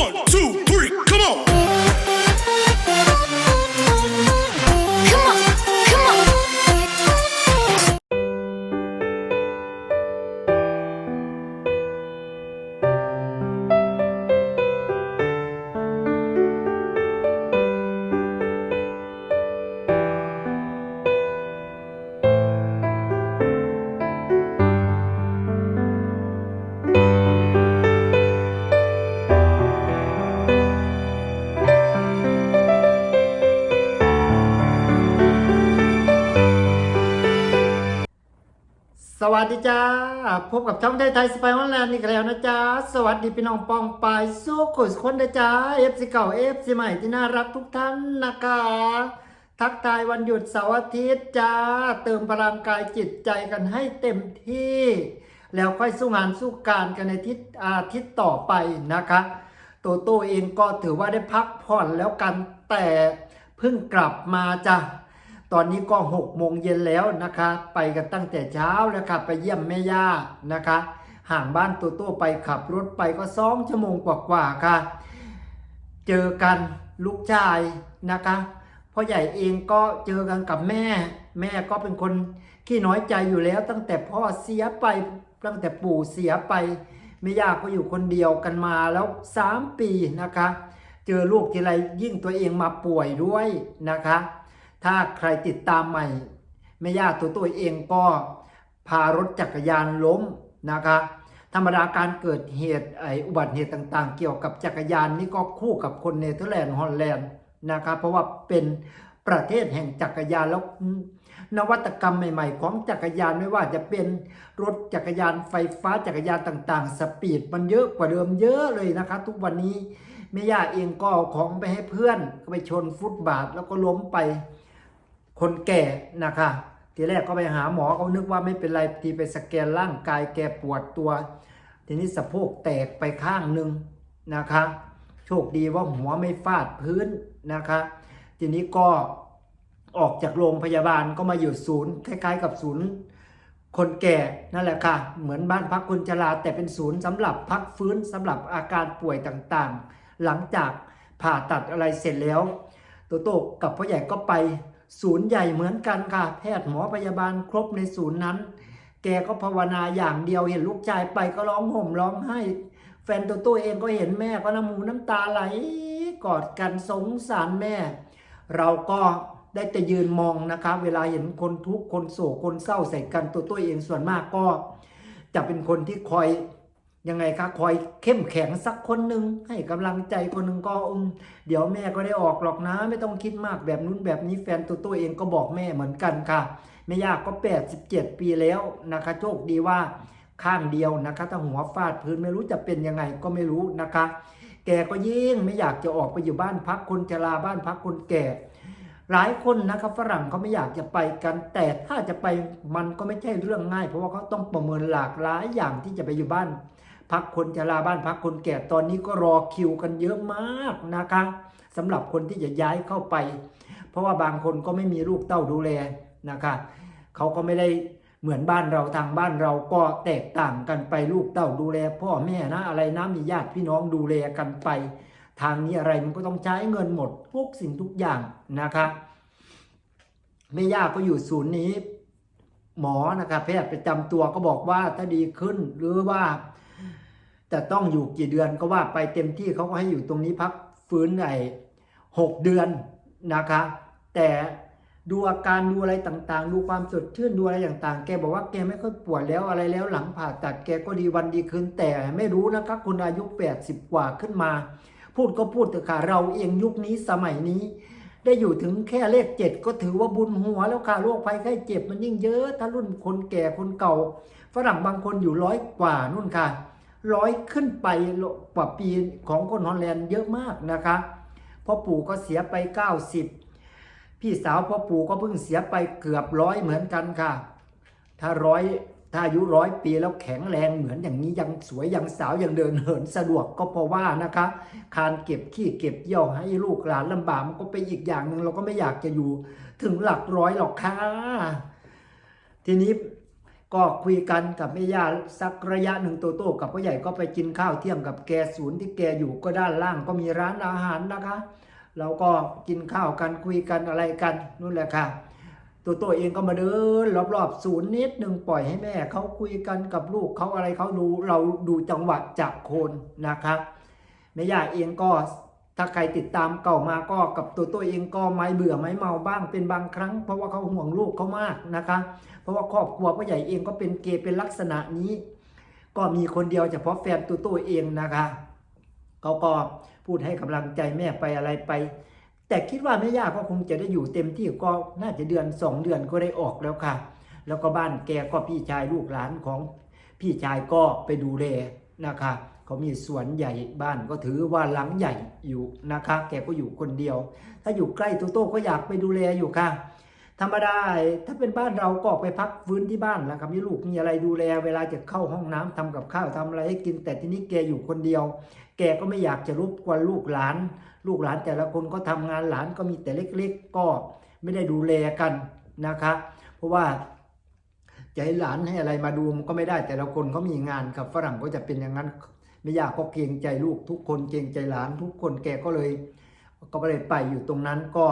One, two, สวัสดีจ้า พบกับช่องไทยไทยสไปออนไลน์อีกแล้วนะจ๊ะสวัสดีพี่น้องปองปายสู้ขุนคนนะจ๊ะเอฟซีเก่าเอฟซีใหม่ที่น่ารักทุกท่านนะคะ ทักทายวันหยุดเสาร์อาทิตย์จ้า เติมพลังกายจิตใจกันให้เต็มที่ แล้วค่อยสู้งานสู้การกันในทิศอาทิตย์ต่อไปนะคะ โตโต้เองก็ถือว่าได้พักผ่อนแล้วกันแต่เพิ่งกลับมาจ้ะ ตอนนี้ก็หกโมงเย็นแล้วนะคะ ไปกันตั้งแต่เช้าแล้วค่ะไปเยี่ยมแม่ย่านะคะ ห่างบ้านโตโต้ไปขับรถไปก็สองชั่วโมงกว่าๆค่ะ เจอกันลูกชายนะคะพ่อใหญ่เองก็เจอกันกับแม่ แม่ก็เป็นคนขี้น้อยใจอยู่แล้ว ตั้งแต่พ่อเสียไปตั้งแต่ปู่เสียไปแม่ย่าก็อยู่คนเดียวกันมาแล้วสามปีนะคะ เจอลูกทีไรยิ่งตัวเองมาป่วยด้วยนะคะ ถ้าใครติดตามใหม่แม่ย่าตัวตัวเองก็พารถจักรยานล้มนะคะธรรมดาการเกิดเหตุไออุบัติเหตุต่างๆ เกี่ยวกับจักรยานนี่ก็คู่กับคนเนเธอร์แลนด์ฮอลแลนด์นะครับเพราะว่าเป็นประเทศแห่งจักรยานแล้วนวัตกรรมใหม่ ๆ ของจักรยานไม่ว่าจะเป็นรถจักรยานไฟฟ้าจักรยานต่างๆ สปีดมันเยอะกว่าเดิมเยอะเลยนะคะ ทุกวันนี้แม่ย่าเองก็เอาของไปให้เพื่อนไปชนฟุตบาทแล้วก็ล้มไป คนแก่นะคะ ทีแรกก็ไปหาหมอเขานึกว่าไม่เป็นไรทีไปสแกนร่างกายแกปวดตัว ทีนี้สะโพกแตกไปข้างหนึ่งนะคะ โชคดีว่าหัวไม่ฟาดพื้นนะคะ ทีนี้ก็ออกจากโรงพยาบาลก็มาอยู่ศูนย์คล้าย ๆ กับศูนย์คนแก่นั่นแหละค่ะ เหมือนบ้านพักคนชราแต่เป็นศูนย์สำหรับพักฟื้นสำหรับอาการป่วยต่างๆ หลังจากผ่าตัดอะไรเสร็จแล้ว โตโต้กับพ่อใหญ่ก็ไป ศูนย์ใหญ่เหมือนกันค่ะ แพทย์หมอพยาบาลครบในศูนย์นั้น แกก็ภาวนาอย่างเดียวเห็นลูกชายไปก็ร้องห่มร้องไห้ แฟนโตโต้เองก็เห็นแม่ก็น้ำหูน้ำตาไหลกอดกันสงสารแม่ เราก็ได้แต่ยืนมองนะคะเวลาเห็นคนทุกข์คนโศกคนเศร้าใส่กันตัวตัวเองส่วนมากก็ จะเป็นคนที่คอย ยังไงคะคอยเข้มแข็งสักคนหนึ่งให้กำลังใจคนหนึ่งก็อืมเดี๋ยวแม่ก็ได้ออกหรอกนะ ไม่ต้องคิดมากแบบนู้นแบบนี้แฟนตัวตัวเองก็บอกแม่เหมือนกันค่ะแม่ยากก็87 ปีแล้วนะคะโชคดีว่าข้างเดียวนะคะถ้าหัวฟาดพื้นไม่รู้จะเป็นยังไงก็ไม่รู้นะคะ แกก็ยิ่งไม่อยากจะออกไปอยู่บ้านพักคนชราบ้านพักคนแก่ หลายคนนะครับฝรั่งเขาไม่อยากจะไปกัน แต่ถ้าจะไปมันก็ไม่ใช่เรื่องง่าย เพราะว่าเขาต้องประเมินหลากหลายอย่างที่จะไปอยู่บ้าน พักคนชราบ้านพักคนแก่ตอนนี้ก็รอคิวกันเยอะมากนะคะสำหรับคนที่จะย้ายเข้าไป เพราะว่าบางคนก็ไม่มีลูกเต้าดูแลนะคะเขาก็ไม่ได้เหมือนบ้านเราทางบ้านเราก็แตกต่างกันไปลูกเต้าดูแล พ่อแม่นะอะไรนะมีญาติพี่น้องดูแลกันไป ทางนี้อะไรมันก็ต้องใช้เงินหมดทุกสิ่งทุกอย่างนะคะแม่ย่าก็อยู่ศูนย์นี้ หมอนะครับแพทย์ประจำตัวก็บอกว่าถ้าดีขึ้นหรือว่า จะต้องอยู่กี่เดือนก็ว่าไปเต็มที่เขาก็ให้อยู่ตรงนี้พักฟื้นไอ้หกเดือนนะคะ แต่ดูอาการดูอะไรต่างๆ ดูความสดชื่นดูอะไรต่างๆ แกบอกว่าแกไม่ค่อยปวดแล้วอะไรแล้วหลังผ่าตัดแกก็ดีวันดีคืนแต่ไม่รู้นะคะคุณอายุ 80 กว่าขึ้นมา พูดก็พูดเถอะค่ะเราเองยุคนี้สมัยนี้ ได้อยู่ถึงแค่เลขเจ็ดก็ถือว่าบุญหัวแล้วค่ะโรคภัยไข้เจ็บมันยิ่งเยอะถ้ารุ่นคนแก่คนเก่า ฝรั่งบางคนอยู่ร้อยกว่านู่นค่ะ ร้อยขึ้นไปกว่าปีของคนฮอลแลนด์เยอะมากนะคะพ่อปู่ก็เสียไป 90 พี่สาวพ่อปู่ก็เพิ่งเสียไปเกือบร้อยเหมือนกันค่ะ ถ้าร้อยถ้าอายุร้อยปีแล้วแข็งแรงเหมือนอย่างนี้ยังสวยยังสาวยังเดินเหินสะดวกก็เพราะว่านะคะคานเก็บขี้เก็บเยี่ยวให้ลูกหลานลำบากมันก็เป็นอีกอย่างหนึ่งเราก็ไม่อยากจะอยู่ถึงหลักร้อยหรอกค่ะทีนี้ ก็คุยกันกับแม่ย่าสักระยะหนึ่งโตโต้กับพ่อใหญ่ก็ไปกินข้าวเที่ยงกับแกศูนย์ที่แกอยู่ก็ด้านล่างก็มีร้านอาหารนะคะ เราก็กินข้าวกันคุยกันอะไรกันนู่นแหละค่ะตัวโตเองก็มาเดินรอบๆศูนย์นิดหนึ่งปล่อยให้แม่เขาคุยกันกับลูกเขาอะไรเขาดูเราดูจังหวะจากโคนนะคะแม่ย่าเองก็ ถ้าใครติดตามเก่ามาก็กับตัวตัวเองก็ไม่เบื่อไม่เมาบ้างเป็นบางครั้ง เพราะว่าเขาห่วงลูกเขามากนะคะ เพราะว่าครอบครัวพ่อใหญ่เองก็เป็นเกย์เป็นลักษณะนี้ ก็มีคนเดียวเฉพาะแฟนตัวตัวเองนะคะเขาก็พูดให้กำลังใจแม่ไปอะไรไป แต่คิดว่าแม่ย่าก็คงจะได้อยู่เต็มที่ก็น่าจะเดือนสองเดือนก็ได้ออกแล้วค่ะ แล้วก็บ้านแกก็พี่ชายลูกหลานของพี่ชายก็ไปดูแลนะคะ เขามีสวนใหญ่บ้านก็ถือว่าหลังใหญ่อยู่นะคะ แกก็อยู่คนเดียว ถ้าอยู่ใกล้โตโต้ก็อยากไปดูแลอยู่ค่ะ ธรรมดาถ้าเป็นบ้านเราก็ออกไปพักฟื้นที่บ้านแหละครับมีลูกมีอะไรดูแล เวลาจะเข้าห้องน้ำทำกับข้าวทำอะไรให้กิน แต่ที่นี้แกอยู่คนเดียว แกก็ไม่อยากจะรบกวนลูกหลาน ลูกหลานแต่ละคนก็ทำงานหลานก็มีแต่เล็ก ๆ ก็ไม่ได้ดูแลกันนะคะ เพราะว่าจะให้หลานให้อะไรมาดูมันก็ไม่ได้แต่ละคนเขามีงานกับฝรั่งก็จะเป็นอย่างนั้น ไม่อยากก็เกรงใจลูกทุกคนเกรงใจหลานทุกคนแกก็เลย ก็เลยไปอยู่ตรงนั้นก็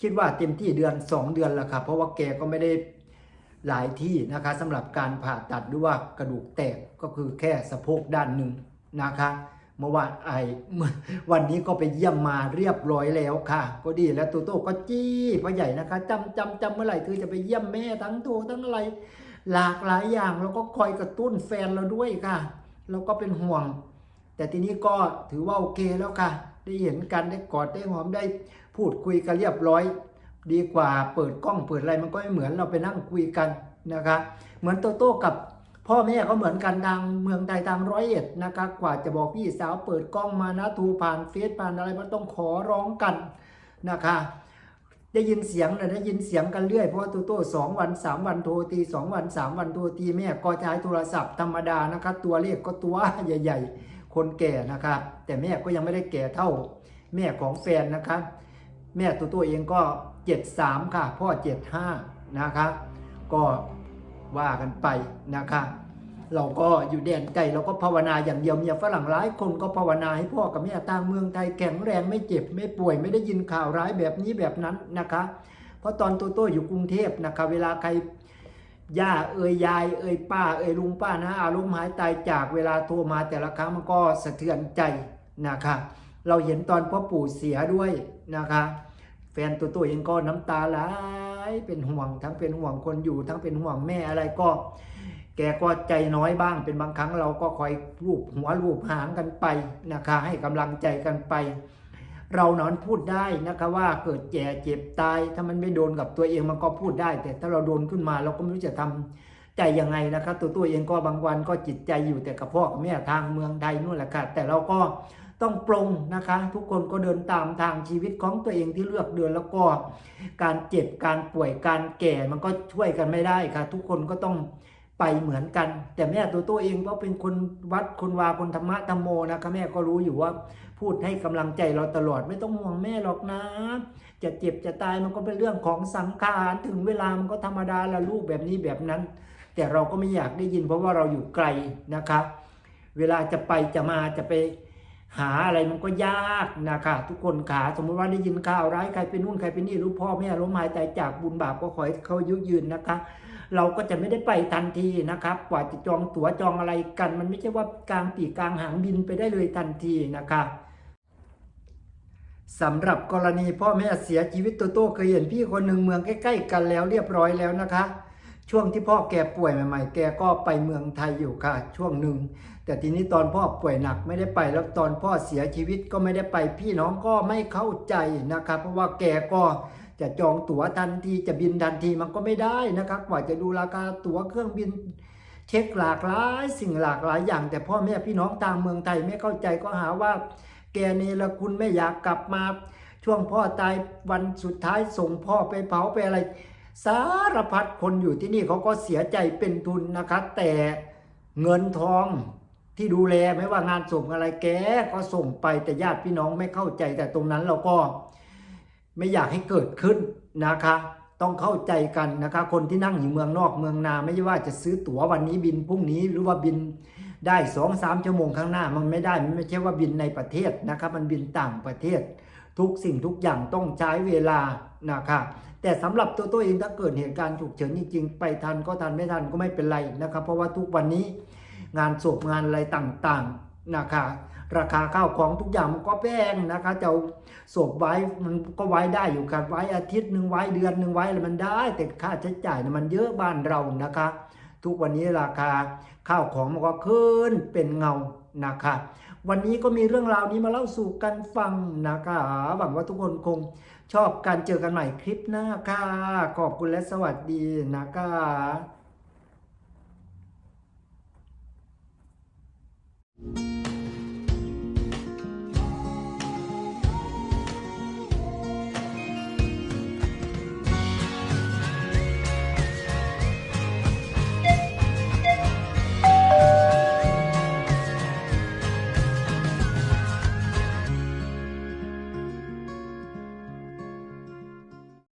คิดว่าเต็มที่เดือนสองเดือนแล้วครับเพราะว่าแกก็ไม่ได้หลายที่นะคะสำหรับการผ่าตัดหรือว่ากระดูกแตกก็คือแค่สะโพกด้านหนึ่งนะคะเมื่อวานไอวันนี้ก็ไปเยี่ยมมาเรียบร้อยแล้วค่ะ ก็ดีแล้วตัวโตก็จี้พ่อใหญ่นะคะจำจำจำเมื่อไหร่คือจะไปเยี่ยมแม่ทั้งโตทั้งอะไร หลากหลายอย่างแล้วก็คอยกระตุ้นแฟนเราด้วยค่ะ เราก็เป็นห่วง แต่ทีนี้ก็ถือว่าโอเคแล้วค่ะ ได้เห็นกันได้กอดได้หอมได้พูดคุยกันเรียบร้อย ดีกว่าเปิดกล้องเปิดอะไรมันก็ไม่เหมือนเราไปนั่งคุยกันนะคะเหมือนโตโต้กับพ่อแม่ก็เหมือนกันทางเมืองไทยทางร้อยเอ็ดนะคะกว่าจะบอกพี่สาวเปิดกล้องมานะทูผ่านเฟซผ่านอะไรมันต้องขอร้องกันนะคะ ได้ยินเสียงนะได้ยินเสียงกันเรื่อยเพราะว่าโตโต้สองวันสามวันโทรตีสองวันสามวันโทรตีแม่ก็ใช้โทรศัพท์ธรรมดานะคะตัวเลขก็ตัวใหญ่ ๆ คนแก่นะครับแต่แม่ก็ยังไม่ได้แก่เท่า แม่ของแฟนนะคะแม่ตัวตัวเองก็ 73 ค่ะ พ่อ 75 นะคะ ก็ว่ากันไปนะคะ เราก็อยู่แดนไกลเราก็ภาวนาอย่างเดียวเมียฝรั่งหลายคนก็ภาวนาให้พ่อกับแม่ต่างเมืองไทยแข็งแรงไม่เจ็บไม่ป่วยไม่ได้ยินข่าวร้ายแบบนี้แบบนั้นนะคะ เพราะตอนโตโต้อยู่กรุงเทพนะคะเวลาใครย่าเอ่ยยาย เอ่ยป้า เอ่ยลุงป้านะอารมณ์หายตายจากเวลาโทรมาแต่ละครั้งมันก็สะเทือนใจนะคะเราเห็นตอนพ่อปู่เสียด้วยนะคะ แฟนตัวตัวเองก็น้ำตาไหลเป็นห่วง ทั้งเป็นห่วงคนอยู่ ทั้งเป็นห่วงแม่อะไรก็ กก็ใจน้อยบ้างเป็นบางครั้งเราก็คอยรูปหัวรูปหางกันไปนะคะ ให้กำลังใจกันไป เรานอนพูดได้นะคะว่าเกิดแก่เจ็บตาย ถ้ามันไม่โดนกับตัวเองมันก็พูดได้ แต่ถ้าเราโดนขึ้นมาเราก็ไม่รู้จะทำใจยังไงนะคะตัวตัวเองก็บางวันก็จิตใจอยู่แต่กับพ่อกับแม่ทางเมืองไทยนู่นแหละค่ะแต่เราก็ต้องปรงนะคะ ทุกคนก็เดินตามทางชีวิตของตัวเองที่เลือกเดินแล้วก็ การเจ็บการป่วยการแก่มันก็ช่วยกันไม่ได้ค่ะ ทุกคนก็ต้อง ไปเหมือนกัน แต่แม่ตัวตัวเองก็เป็นคนวัดคนวาคนธรรมะธรรมโมนะคะแม่ก็รู้อยู่ว่าพูดให้กำลังใจเราตลอดไม่ต้องห่วงแม่หรอกนะ จะเจ็บจะตายมันก็เป็นเรื่องของสังขารถึงเวลามันก็ธรรมดาละลูกแบบนี้แบบนั้น แต่เราก็ไม่อยากได้ยินเพราะว่าเราอยู่ไกลนะคะ เวลาจะไปจะมาจะไปหาอะไรมันก็ยากนะคะทุกคนขาสมมติว่าได้ยินข่าวร้ายใครเป็นนู่นใครเป็นนี่รู้พ่อแม่ล้มหายตายจากบุญบาปก็ขอให้เขายุยืนนะคะ เราก็จะไม่ได้ไปทันทีนะครับ กว่าจะจองตั๋วจองอะไรกัน มันไม่ใช่ว่ากลางปีกลางหางบินไปได้เลยทันทีนะคะสำหรับกรณีพ่อแม่เสียชีวิตโตโต้เคยเห็นพี่คนหนึ่งเมืองใกล้ ๆ กันแล้วเรียบร้อยแล้วนะคะ ช่วงที่พ่อแกป่วยใหม่ ๆ แกก็ไปเมืองไทยอยู่ค่ะ ช่วงหนึ่งแต่ทีนี้ตอนพ่อป่วยหนักไม่ได้ไปแล้วตอนพ่อเสียชีวิตก็ไม่ได้ไป พี่น้องก็ไม่เข้าใจนะครับเพราะว่าแกก็ จะจองตั๋วทันทีจะบินทันทีมันก็ไม่ได้นะครับ กว่าจะดูราคาตั๋วเครื่องบิน เช็คหลากหลายสิ่งหลากหลายอย่าง แต่พ่อแม่พี่น้องต่างเมืองไทยไม่เข้าใจก็หาว่า แกเนรคุณไม่อยากกลับมาช่วงพ่อตายวันสุดท้ายส่งพ่อไปเผาไปอะไร สารพัดคนอยู่ที่นี่เขาก็เสียใจเป็นทุนนะคะแต่เงินทองที่ดูแลไม่ว่างานส่งอะไรแกก็ส่งไปแต่ญาติพี่น้องไม่เข้าใจแต่ตรงนั้นเราก็ ไม่อยากให้เกิดขึ้นนะคะ ต้องเข้าใจกันนะคะ คนที่นั่งอยู่เมืองนอกเมืองนา ไม่ใช่ว่าจะซื้อตั๋ววันนี้บินพรุ่งนี้หรือว่าบินได้สองสามชั่วโมงข้างหน้ามันไม่ได้มันไม่ใช่ว่าบินในประเทศนะครับ มันบินต่างประเทศ ทุกสิ่งทุกอย่างต้องใช้เวลานะคะแต่สำหรับตัวตัวเองถ้าเกิดเหตุการณ์ฉุกเฉินจริงๆ ไปทันก็ทันไม่ทันก็ไม่เป็นไรนะครับ เพราะว่าทุกวันนี้งานศพงานอะไรต่างๆนะคะ ราคาข้าวของทุกอย่างมันก็แพงนะคะจะศพไว้มันก็ไว้ได้อยู่ครับไว้อาทิตย์หนึ่งไว้เดือนหนึ่งไว้อะไรมันได้ แต่ค่าใช้จ่ายเนี่ยมันเยอะบ้านเรานะคะ ทุกวันนี้ราคาข้าวของมันก็ขึ้นเป็นเงานะคะวันนี้ก็มีเรื่องราวนี้มาเล่าสู่กันฟังนะคะหวังว่าทุกคนคงชอบการเจอกันใหม่คลิปหน้าค่ะขอบคุณและสวัสดีนะคะ